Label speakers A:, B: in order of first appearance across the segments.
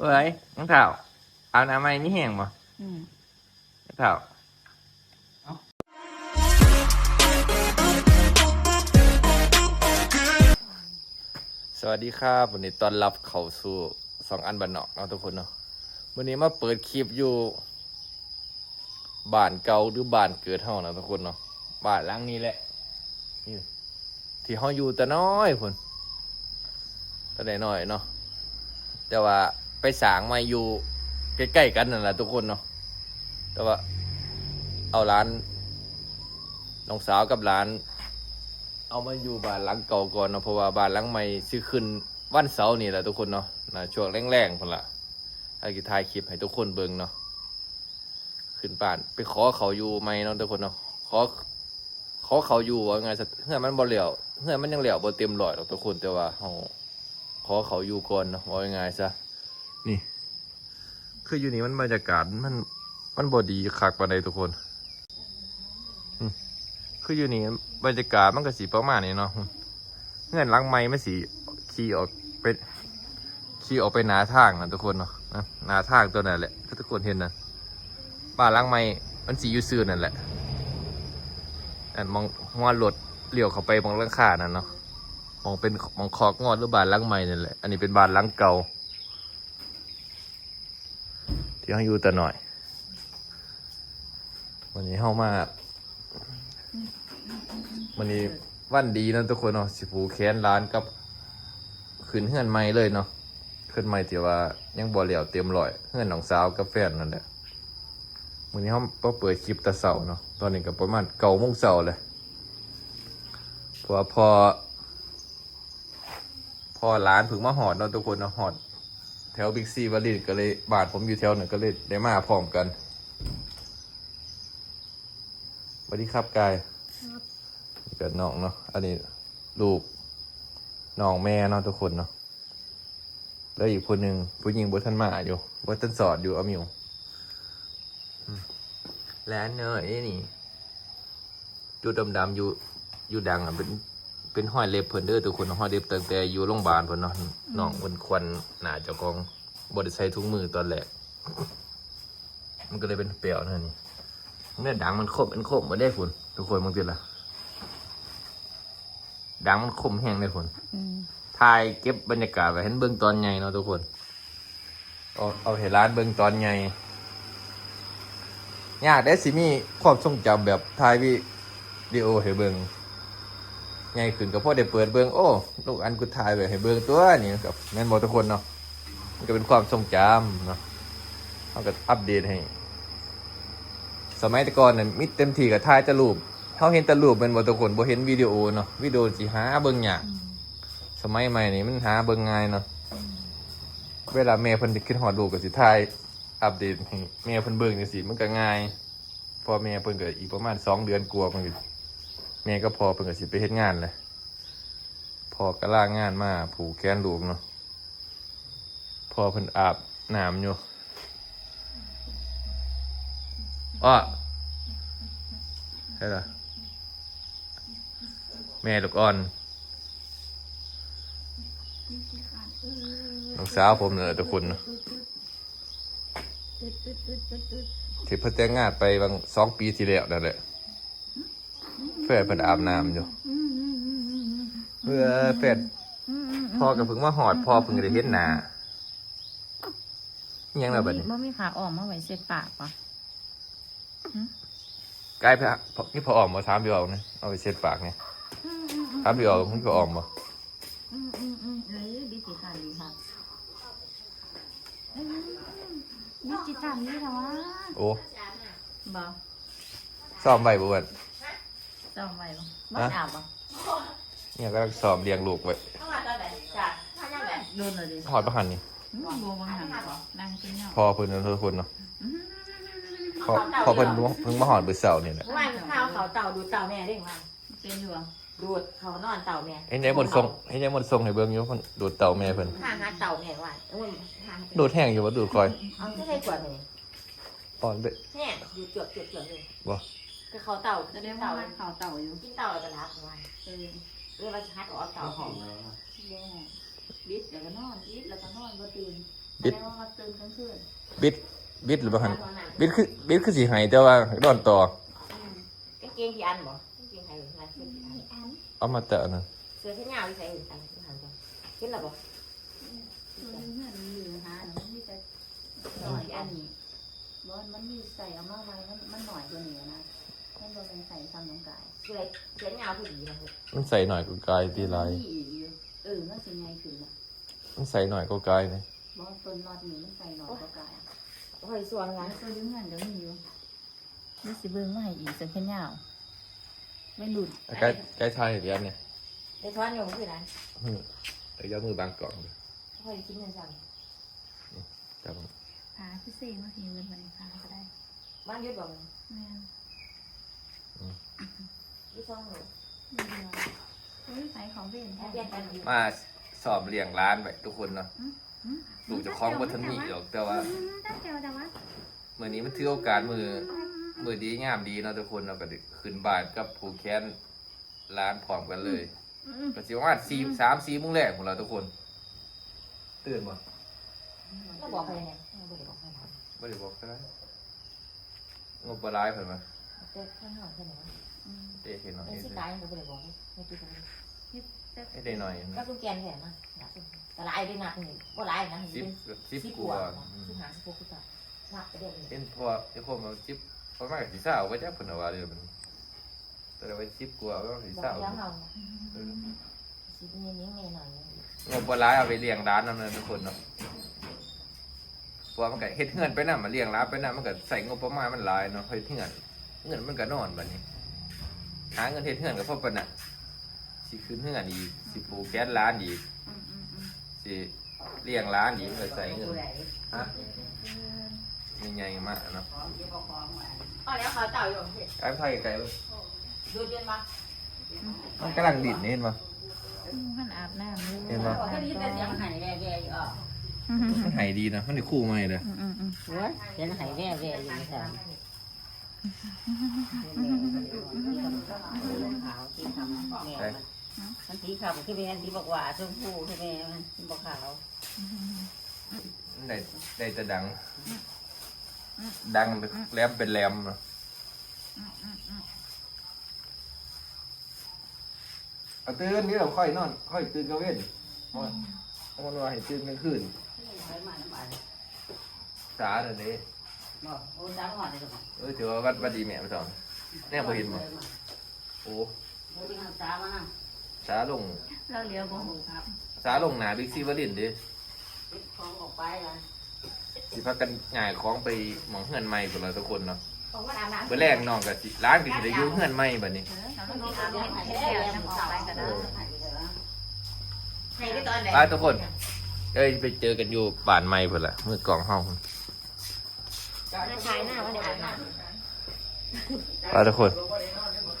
A: เอ้ยน้องเถ่าเอาน้ำไม้นี่แห้งบ่
B: อืม
A: น้องเถ่าสวัสดีครับวันนี้ต้อนรับเข้าสู่สองอันบันนอกเนาะทุกคนเนาะวันนี้มาเปิดคลิปอยู่บ้านเก่าหรือบ้านเกิดเฮานะทุกคนเนาะบ้านหลังนี้แหละนี่ที่เฮาอยู่แต่น้อยคนแต่ได้น้อยเนาะแต่ว่า ไปสางมาอยู่ใกล้ๆกันนั่นแหละทุกคนเนาะแต่ว่าเอาร้านน้องสาวกับร้าน เอามาอยู่บ้านหลังเก่าก่อนเนาะเพราะว่าบ้านหลังใหม่ซื้อขึ้นวันเสาร์นี่แหละทุกคนเนาะนะช่วงแรงๆคนละให้กิถ่ายคลิปให้ทุกคนเบิ่งเนาะขึ้นบ้านไปขอเขาอยู่ไหมเนาะทุกคนเนาะขอขอเขาอยู่ว่าไงเฮือนมันบ่เหลียวเฮือนมันยังเหลียวบ่เต็มร้อยหรอกทุกคนแต่ว่าเฮาขอเขาอยู่ก่อนเนาะว่าไงซะ นี่ คืออยู่นี่มันบรรยากาศมัน มันบ่ดีคักปานใดทุกคนคืออยู่นี่บรรยากาศมันก็สิประมาณนี้เนาะเฮือนลังใหม่มันสิขี่ออกไปขี่ออกไปหนาทางนะทุกคนเนาะหนาทางตัวนั้นแหละถ้าทุกคนเห็นนะบ้าลังใหม่มันสิอยู่ซื่อนั่นแหละอันมองหัวรถเลี้ยวเข้าไปมองลังคานั่นเนาะมองเป็นมองคอกงอดหรือบานลังใหม่นั่นแหละอันนี้เป็นบานลังเก่า ที่เขาอยู่แต่หน่อย วันนี้เข้ามาวันนี้วันดีนะทุกคนเนาะสิผูแขนร้านกับขึ้นเฮือนใหม่เลยเนาะขึ้นใหม่ที่ว่ายังบ่เหลียวเต็มร้อยเฮือนน้องสาวกับแฟนนั่นแหละวันนี้เขาเปิดคลิปตะเสาเนาะตอนนี้ก็ประมาณเก้าโมงเสาเลยพราะว่าพอพอร้านถึงมาหอดเนาะทุกคนเนาะหอด แถวบิ๊กซีวารินก็เลยบาทผมอยู่แถวนั้นก็เลยได้มาพร้อมกันสวัสดีครับกายนี่กับน้องเนาะอันนี้ลูกน้องแม่เนาะทุกคนเนาะแล้วอีกคนหนึ่งผู้หญิงบนท่านมาอยู่บนท่านสอดอยู่เอามิวร้านเนยนี่ จุดดำๆอยู่อยู่ดังอะเป็น เป็นห้อยเล็บเพิ่นเด้อทุกคนห้อยเล็บตั้งแต่อยู่โรงพยาบาลเพิ่นเนาะน้องเพิ่นควันหน้าเจ้าของบ่ได้ใส่ถุงมือตอนแรกมันก็เลยเป็นเปรียวนั่นนี่เนี่ยดังมันคมมันคมบ่ได้ฝุ่นทุกคนบางทีล่ะดังมันคมแห้งเลยฝุ่นถ่ายเก็บบรรยากาศไว้เห็นเบื้องตอนใหญ่เนาะทุกคนเอาเอาเห็นร้านเบื้องตอนใหญ่ยากได้สิมีความทรงจำแบบถ่ายวิดีโอให้เบิง ใหญ่ขึ้นก็พอได้เปิดเบิงโอ้ลูกอันกูถ่ายไว้ให้เบิงตัวนี่กับแม่นบอทุกคนเนาะมันก็เป็นความทรงจำเนาะเขาก็อัปเดตให้ สมัยแต่ก่อนน่ะมิดเต็มที่กับถ่ายแต่รูปเขาเห็นแต่รูปเป็นบอทุกคนบ่เห็นวิดีโอเนาะวิดีโอสิหาเบิงยากสมัยใหม่นี่มันหาเบิงง่ายเนาะเวลาแม่เพิ่นขึ้นหอดลูกก็สิถ่ายอัปเดตให้แม่เพิ่นเบิ่งจังซี่มันก็ง่ายพอแม่เพิ่นก็อีกประมาณสองเดือนกลัวาเพิ่น แม่ก็พอเพิ่นก็สิไปเฮ็ดงานเลยพอก็ล่างงานมาผูกแขนลูกเนาะพอเพิ่นอาบน้ำอยู่อ้อใช่ล่ะแม่ลูกอ่อนน้องสาวผมเนี่ยทุกคนเนาะที่เพิ่นแต่งงานไปบางสองปีที่แล้วนั่นแหละ แฟนเพิ่นอาบน้ำอยู่เพื่อแฟนพ่อก็เพิ่งมาหอดพ่อเพิ่งได้เห็นหน้าอิหยังแล้วบัดนี้
B: บ่มีขาออกมาไว้เสร็จปากปะ
A: กลายไปอะพอนี่พอออกมาถามพี่ออกนะเอาไปเช็ดปากเนี่ยถามพี่ออกมึงพี่ออกมา
B: อืมอืมอืมเอ้ยดิจิตอลดีค่ะอืมดิจิตอลนี่เหรอวะ
A: โอ้
B: บ่
A: ซ้อมไว้บ่เบิด
B: จำไว้บ่บ่อาบบ่
A: เนี่ยก็ซ้อมเลี้ยงลูกไว้
B: โดนเลยดิ
A: หอดประหันนี่
B: อืมบ่บังหันบ่นั่งกินเนาะ
A: พอเพิ่นเนาะทุกคนเนาะพอพอเพิ่นเพิ่งมาหอดเบื่อเสาร์นี่แหละ
C: เมื่อวานข้าวเขาเต่าดูเต่าแม่ได้ยังไง
B: เป็นอยู่บ่
C: ดูดเขานอนเต่าแม่
A: เห็นได้หมดทรงเห็นได้หมดทรงให้เบิ่งอยู่เพิ่นดูดเต่าแม่เพิ่น
C: ห่างหาเต่าแม่ว่าเออห่าง
A: ดูดแห้งอยู่บ่ดูดคอย
C: เอาจะได้กว่าเลย
A: อ่อนเด้
C: เนี่ยดูเจือกเจือกเจือกเลย
A: บ่
C: คือเขาเต่า
B: จะ
C: จะ
B: ได้
C: ได้
B: ว่า
C: เต่า
B: มันเขาเต่าอยู่
C: กินเต่าจะรับว่า
B: เออ
C: เรื่องว่าชัดออกเต่าหอม
B: บ่ดิดแล้วก็นอนดิดแล้วก็นอนบ่ตื่น
A: บิด
B: แสดงว่ามันตื่นกลางคืน
A: บิดบิดหรือเปล่าหันบิดคือบิดคือสีหายแต่ว่าดอนต่อ
C: cái kia thì ăn bỏ cái kia hay là cái kia hay ăn
A: เอามาแต่อันนะ
C: sửa thế nào thì phải ăn cái hàng rồi cái là bỏ
B: ตัวนึงเงินเหลือหามันมีแต่หน่อยอันนี้บอลมันมีใส่เอามาไว้มันมันหน่อยตัวนี้นะให้เรา เป็นใส่ซ้ำน้องกาย
C: cái này cái nào thì gì là
A: มันใส่หน่อยก็กลายตีลาย
B: มันมีอีกอยู่เออมันสิไงขึ้นละ
A: มันใส่หน่อยก็กลายเลย
B: บอลต้นนอดนี่มันใส่หน่อยก็กาย
C: hơi xuồng
B: หลั
C: ngắn
B: งตัวยึงเงินเดี๋ยวมีอยู่นี่สิเบิ่งมาให้อีกสักแค่ยาวไม่หลุด
A: ใกล้ใกล้ทายเรียนเนี่ย
C: để thoát nhiều cái này
A: เดี๋ยวมือบางกล่องเลย
C: hơi chín lên rằng
A: จับ
B: พาพิเศษมาทีเงินมาในพาก็ได้
C: bao nhiêu bằng
B: แม่น
C: cái xong rồi
B: มีเดียวเฮ้ยขายของเป็นแท้
C: biết ăn gì
A: มาสอบเลี้ยงร้านไปทุกคนเนาะดูจะคล้องวัฒนีหรอกแต่ว่า
B: ตั้งเจ้าแต่ว่า
A: มือนี้มันถือโอกาสมือมือดีงามดีเนาะทุกคนเราะก็ได้ขึ้นบ้านกับผูแค้นร้านพร้อมกันเลยก็สิประมาณสี่สามสี่โมุ้งแรกของเราทุกคนตื่นบ่
C: nó bỏ về này nó bỏ để bỏ về này
A: ไม่ได้บอกก็ได้งบปลายเพิ่นมา
C: cái cái nào thế này
A: เตะเห็นเนาะ
C: cái
A: เฮ็ด
C: xích cái nó bỏ để bỏ cái cái cái
A: ให้ได้หน่อย
C: các công kèn thế mà cái lại đi nạp thì có lại nè
A: สิบ
C: thì
A: สิบ
C: ship
A: กว่า
C: của ship hàng ship của cái nạp cái điện
A: เห็นพอไอ้พวกมันสิบประมาณสิบสาวก็จะเพิ่นเอาว่าเด้อมันแต่ว่าสิบกว่าว่าสิบ
C: bỏ
A: สาว
C: dám hồng ship như những ngày này
A: งบปลายเอาไปเลี้ยงร้านนำเลยทุกคนเนาะเพราะว่ามันก็เฮ็ดเงินไปนำมาเลี้ยงร้านไปนำมันก็ใส่งบประมาณมันหลายเนาะเฮ็ดเงิน เงินมันก็นอนบัดนี้ หาเงินเฮ็ดเงินก็พอปานน่ะสิขึ้นเงินอีกสิปลูกแก๊สร้านอีกสิเลี้ยงร้านอีกมันก็ใส่เงินฮะมีใหญ่มากเนาะ
C: Ờ, đéo khỏi tàu rồi.
A: ไอ้ไทยไกลเลย
C: Đưa trên mặt.
A: มันกำลังดิ่นนี่เห็นปะ
B: ท่านอาบน้ำอยู่
A: เห็นปะ
C: Có cái đi tên tiếng hải về về ở.
A: มันหายดีนะมันได้คู่ใหม่เลย
C: Ủa, tên hải về về gì sao? Anh tí khảo cái bên tí มันสีขาวขึ้น
A: ไป
D: เห็นสี
E: บอ
D: กว่าชม
E: พู
D: ใช่ไหมมันส
E: ี
D: บอ
E: กขาว
A: ได้ได้จะดัง ดังแลมเป็นแลมเนาะเอาตื่นนี่เราค่อยนอน ค่อยตื่นกระเว้นมันมันว่าให้ตื่นกลางคืนสาเลย วนี้
C: Ôi sáng ngọt này rồi
A: เออถือว่าวัดวัดดีแม่ไปตอนแน่พอเห็นบ่โอ้
C: Ôi đi hàng sáng mà
A: สาลง
B: เราเหลียวบ่หูครับ
A: สาลงหนาบิ๊กซีวลินดิ
C: Con một bay là
A: สิพักกันง่ายของไปหมองเฮือนใหม่พุ่นละทุกคนเนาะ
C: Không có làm nặng
A: เมื่อแรกน้องก็สิร้านก็สิได้อยู่เฮือนใหม่บัดนี้
B: เราต้องอาบน้ำให้เดียวน้ำออกไปก็ได้
C: Hay cái tên
A: ไป
C: này
A: ทุกคนเอ้ยไปเจอกันอยู่บ้านใหม่พุ่นละเมื่อกล่อง เฮาพุ่น
C: Nó thái nào nó để ăn nặng
A: ไปทุกคน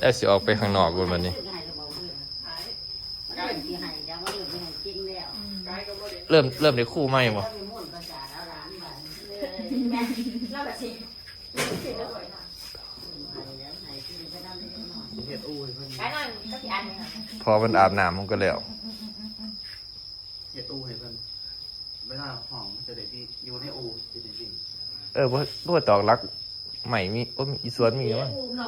A: ได้สิออกไปข้างนอกก่อนบัดนี้ เริ่มเริ่มได้คู่ใหม่บ่
C: Nó là gì?
F: เฮ็ดอู้ให้เพิ่น
C: Cái này có thể ăn này.
A: พอมันอาบน้ำมันก็แล้ว
F: เฮ็ดอู้ให้เพิ่นเวลาห้องมันจะได้พี่อยู่ในอูสิได้พี่
A: เออบ่บ่ตอกรักใหม่มีโอ้มีอีสวนมีมั้ง
F: เรา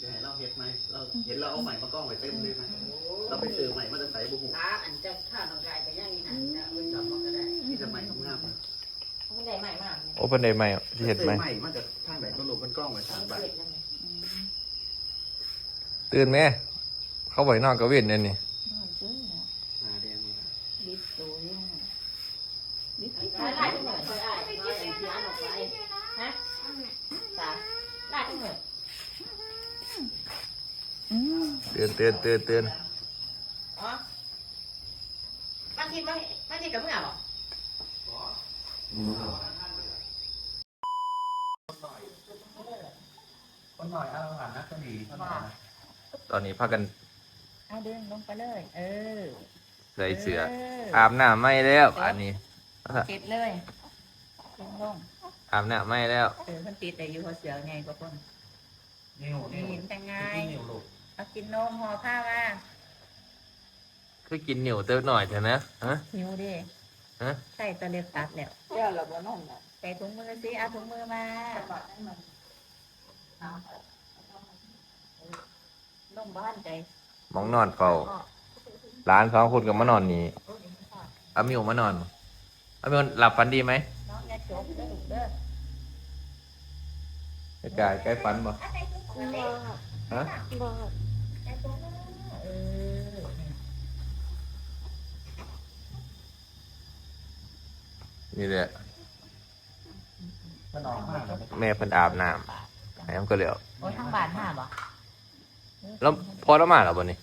F: จะให้เราเฮ็ดไหมเราเห็นเราเอาใหม่มากล้องไว้เต็มเลยไหมเราไปซื้อใหม่มาจะใส่บุหูที่จะใหม่ทำงานนะ
C: Không để mày mà.
A: โอ้เพิ่นได้ใหม่สิเฮ็ดใหม่
F: ใหม่มาจากทางไหนก็รู้เพิ่นกล้องไว้สาม
C: Không
F: บาท
C: có việc này.
A: ตื่นแม่เข้าไปนอนก็เว้นเดี๋ยวนี้
F: อ่าแดงนี่นะ
B: ดิสตูนี่ดิส
C: Lại lại cái người. Hả? Sao? Lại cái người.
A: ตื่นตื่นตื่นตื่น
C: Đó. Bác thịt bác bác thịt cấm nào?
F: คนหน่อยเอาอาหารนักก็ดีเท่านั้นนะ
A: ตอนนี้พากัน
B: เอาเดินลงไปเลย เออ
A: ใส่เสื้ออาบน้ำไม่แล้วอันนี้
B: เก็บเลยลงลง
A: อาบน้ำไม่แล้ว
B: เออมันติดแต่อยู่หัวเสือไงกว่าคน
F: นิ้วนิ้ว
B: เห็นแต่ไง
F: นิ้วลูก
B: เอากินนมห่อผ้ามา
A: คือกินเหนียวเติมหน่อยเถอะนะฮะ
B: หิวดิ
A: ฮะ
B: ใส่ตะเล็บตัดแล้ว
C: เดี๋ยวเราบ่นอนแล้ว
B: ใส่ถุงมือสิเอาถุงมือมาน้องบ้านใจ
A: มองนอนเฝ้าร้านสองคนกับมานอนนี่อามิวมานอนอามิวหลับฝันดีไหม
B: น้องอย่าจบเด้อลูกเด้อ
A: ไอ้กายใกล้ฝันบ่
B: เอาใส่ถุงมือเล็ก
A: ฮะ
B: ใส่ถุงมือเออ
A: นี่แหละ
F: มันออกมากเลย
A: แม่เพิ่นอาบน้ำให้มันก็เหลียว
B: โอ้ยทางบ้านห้าบ่
A: แล้วพอแล้วมาแล้วบ่นี่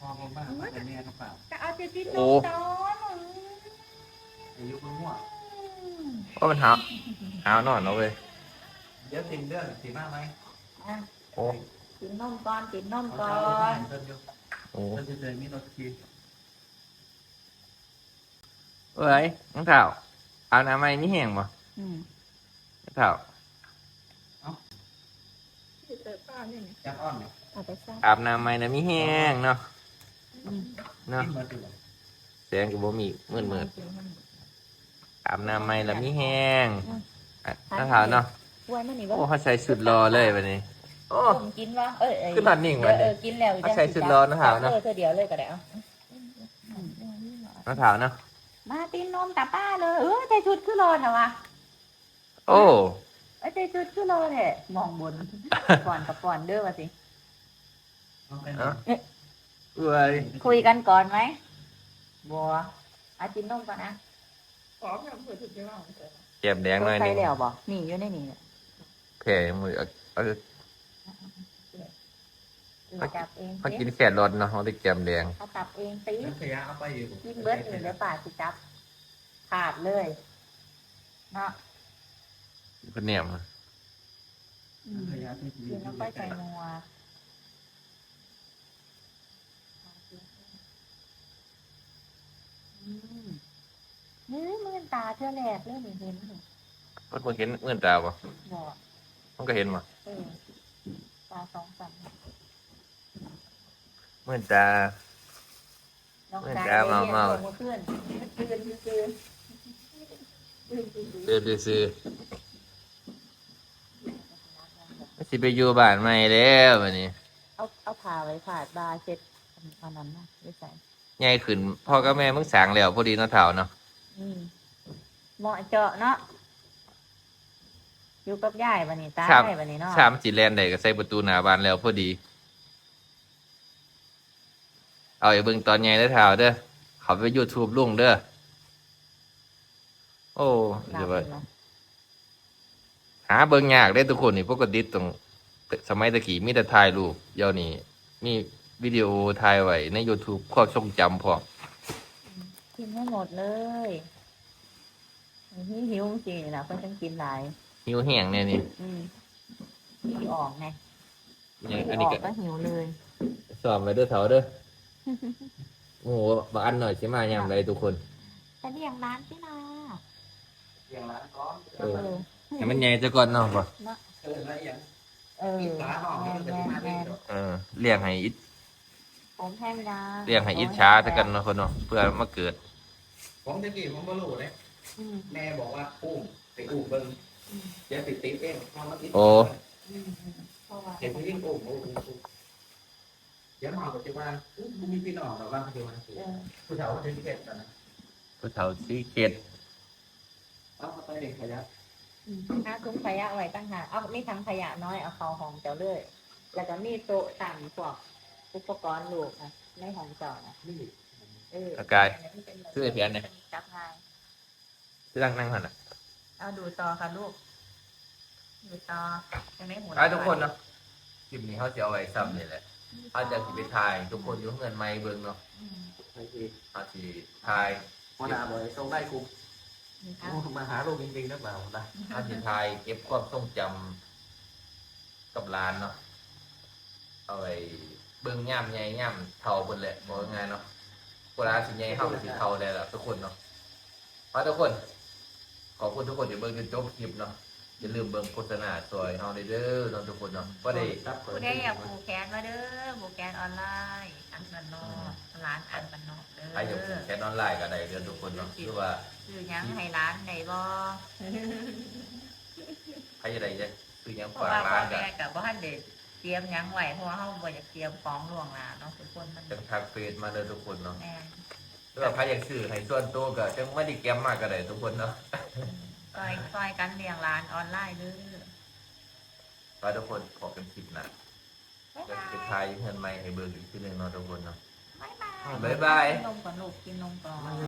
F: พอมากมันเป็นแม่กระเป๋า
B: จะเอาจะติด
A: โอ้
B: ตอน
F: อายุมันมั่ว
A: ว่ามันหาวหาวนอนเอาเว้ย
F: เดี๋ยวติมเรื่องสีมากไหม
B: อะ
A: โอ้
B: กินนมก่อนกินนม
F: ก่
B: ก่
F: อ
B: อน
F: นเพิ่มเยอะ
A: โอ้
F: เพิ่มจะเจอมีโนติฟิ
A: เอ้ยน้องเท้าอาบน้ำไหมมีแห้งบ่
B: อืม
A: น้องเท้า
F: จักอ้อนเนี่ย
B: เอาไปซัก
A: อาบน้ำไหมนะมีแห้งเนาะ
B: อืม
A: เนาะ
F: กินมาดู
A: แสงก็บ่มีมืดมืดอาบน้ำไหมแล้วมีแห้งอะน้องเท้าเนาะ
B: ป่วยมันนี่
A: โอ้
B: ว่า
A: เขาใส่สุดรอเลยวันนี้ โอ้
B: ผมกินวะเอ้ยเอ้ย
A: ขึ้นหอดนิ่งวะเนี่ย
B: เออกินแล้ว
A: เอาใส่ชุดร้อนนะหาวนะ
B: เออเธอเดียวเลยก็ได้เอา
A: น้องเท้าเนาะ
B: มาตีนนมตาป้าเลยเออใส่ชุดคือรอนเหรอวะ
A: โอ้
B: เอ้ยใส่ชุดคือรอนแหละมองบนก่อนกับก่อนเด้อวะสิ
F: ต้องเป็น
A: เอ้ย
B: คุยกันก่อนไหมบัวอากินนมก่อนนะ
C: ขอแบบเปิดถึงจะว่า
A: แก้มแดงหน่อยห
B: ใส่
A: นึง
B: แล้วบ่นี่อยู่ในนี่เนี่ย
A: แผลมือเอาเอา
B: เออ จับเอง
A: เขา
B: สิ
A: กินแครอทเนาะเขาได้แก้มแดง
B: เอาตับเองตี
F: น้ำขยะเอาไปอยู่
B: กินเบิร์ดอื่นแล้วป่าสิจับขาดเลยเนาะ
A: เพิ่นเนี่ยมา
B: อืม
F: น้ำขยะที่
B: กินแล้วก็ใส่นัวอืมนี่มือตาเธอแหลกเลยนี่เห็นไหม
A: เพิ่นบ่เห็นเงินตาบ่
B: บอก
A: มันก็เห็นบ่
B: เออตาสองสัน
A: เงินตา
B: น้อง
A: เมื่อ
B: ตา
A: เช้าเมาเมา
B: เมื่อคืนคืนคืนคืนคืนคืน
A: เดินไปซื้อไม่สิไปอยู่บ้านใหม่แล้วบัดนี้
B: เอาเอาผ้าไว้ผาดบาเช็ดอันนั้นนะไม่ใส่
A: ใหญ่ขึ้นพ่อกับแม่มึงสร้างแล้วพอดีเนาะเฒ่าเนาะ
B: อืมเหมาะเจาะเนาะอยู่กับยายวันนี้ตา
A: ครับ
B: ยวันนี้เนาะ
A: ชามสิแลนได้ก็ใส่ประตูหน้าบ้านแล้วพอดี เอาไอ้เบิ่งตอนใหญ่เด้อเฒ่าเด้อเขาไป YouTube ลุงเด้อโอ้
B: หลั
A: เดี๋
B: บ
A: ยวว่า
B: เลยนะ
A: หาเบิ่งยากได้ทุกคนนี่ปกติตรงสมัยตะกี้มีแต่ถ่ายรูปเดี๋ยวนี้มีวิดีโอถ่ายไว้ใน YouTube ความทรงจำพร้อม
B: กินไม่หมดเลยหิวหิวจริงๆนะเพื่อนฉันกินหลาย
A: หิวแห้งเนี่ยนี่
B: อืมหิวออกไง
A: ยัง
B: หิ
A: อัน
B: ว
A: นี้
B: ออ
A: ก็
B: กก็หิวเลย
A: สอบไว้เด้อเถาเด้อ โอ้โหบางอันหน่อยสิมายามใดทุกคน
B: แต่เลี้ยงร้านพี่นา
F: เสียงร้านก้อน
A: เออให้มันใหญ่ซะก่อนเนาะบ่
F: เออละเอียด
B: เออ
F: อีกร้านห้อง
B: แม
F: นี่
B: น
F: มัน
B: แม
F: เป็น
B: น
F: มา
B: แม
F: ได้
B: น
A: เออเลี้ยงให้อิด
B: ผมแทงยา
A: เลี้ยงให้อิดช้าซะกันเนาะคนเนาะเพื่อมาเกิด
F: ผมตะกี้ผมก็รู้เลย
B: อืม
F: แม่บอกว่าอุ้มไปอุ้มเบิ้ง
B: อืม
F: เดี๋ยวติดติ๊บเองพอมาติด
A: โอ้
B: อืมอืมเพราะว่า
F: เห็นผู้หญิงอุ้มอุ้มอุ้มเดี๋ยวมาปัจจุบันมีพี่น้องเราบ้างปัจจุบัน
B: เออ
F: ผู้เฒ่าถึงเก็บกันนะ
A: ผู้เฒ่าสีเข็ด
F: เอาไปเด็กขยะ
B: อืมถ้าคุ้มขยะไว้ตั้งหากเอามีทั้งขยะน้อยเอาเขาของเจ้าเลยแล้วก็มีโต๊ะตั้งพวกอุปกรณ์ลูกนะในของเจ้านะ
F: นี่
B: เออ
A: อากายซื้อไอ้เพียนเนี่ย
B: จับง่าย
A: สินั่งนั่งหั่นน่ะ
B: เอาดูต่อค่ะลูก ดูต่อยังไม่หมุน
A: อะทุกคนเนาะคลิปนี้เขาจะเอาไว้ซ้ำนี่แหละ เขาจะสิไปถ่าย ทุกคนอยู่เงินไม้เบิ่งเนาะ
B: อืม
F: ไอ้ที่
A: เขาสิถ่าย
F: หัวหน้าบอกส่งได้คุ
B: เอา
F: มาหาลูกจริงๆนะเปล่าได้
A: เขาสิถ่ายเก็บความทรงจำกับร้านเนาะเอาไว้เบิ่งย่ำใหญ่ย่ำเท่าเพิ่นแหละบอกง่ายๆเนาะเวลาสิใหญ่เฮาก็สิเท่าได้ล่ะทุกคนเนาะมาทุกคน ขอบคุณทุกคนที่เบิ่งจนจบคลิปเนาะ อย่าลืมเบิ่งโฆษณาซอยเฮาได้เด้อน้องทุกคนเนาะบ่ได้
B: ผู้ใดอยากผูกแขนมาเด้อผูกแขนออนไลน์ อันบันนอกร้านอันบันนอกเด้อ
A: ใครอยากแค่ออนไลน์ก็ได้เด้อทุกคนเนาะหรือว่า
B: คือหยังให้ร้านไหนบ่
A: ใครจะได้จะซื้อหยัง
B: เพราะ
A: ฝาก
B: ว่าพ่
A: ร้า
B: อน
A: กัน
B: แม่กับบ่ทันได้เตรียมหยังไว้เพราะว่าเฮาบ่อยากเตรียมของล่วงหน้าเนาะทุกคนมัน
A: จังทักเฟซมาเด้อทุกคนเนาะ
B: แม่น
A: หรือว่าใครอยากซื้อให้ส่วนตัวก็จังไม่ได้แกมมากก็ได้ทุกคนเนาะ
B: ซอยซอยกันเลี้ยงร้านออนไลน์เด้อ
A: ขอให้ทุกคนขอเป็นคลิปหนะ
B: บ๊าย
A: จะ
B: บาย
A: ไปทายเงินใหม่ให้เบิ่งอีกทีหนึงเนาะทุกคนเนาะ
B: บ๊ายบาย
A: บ๊ายบาย
B: กินนมก่อนลูกกินนมก่อน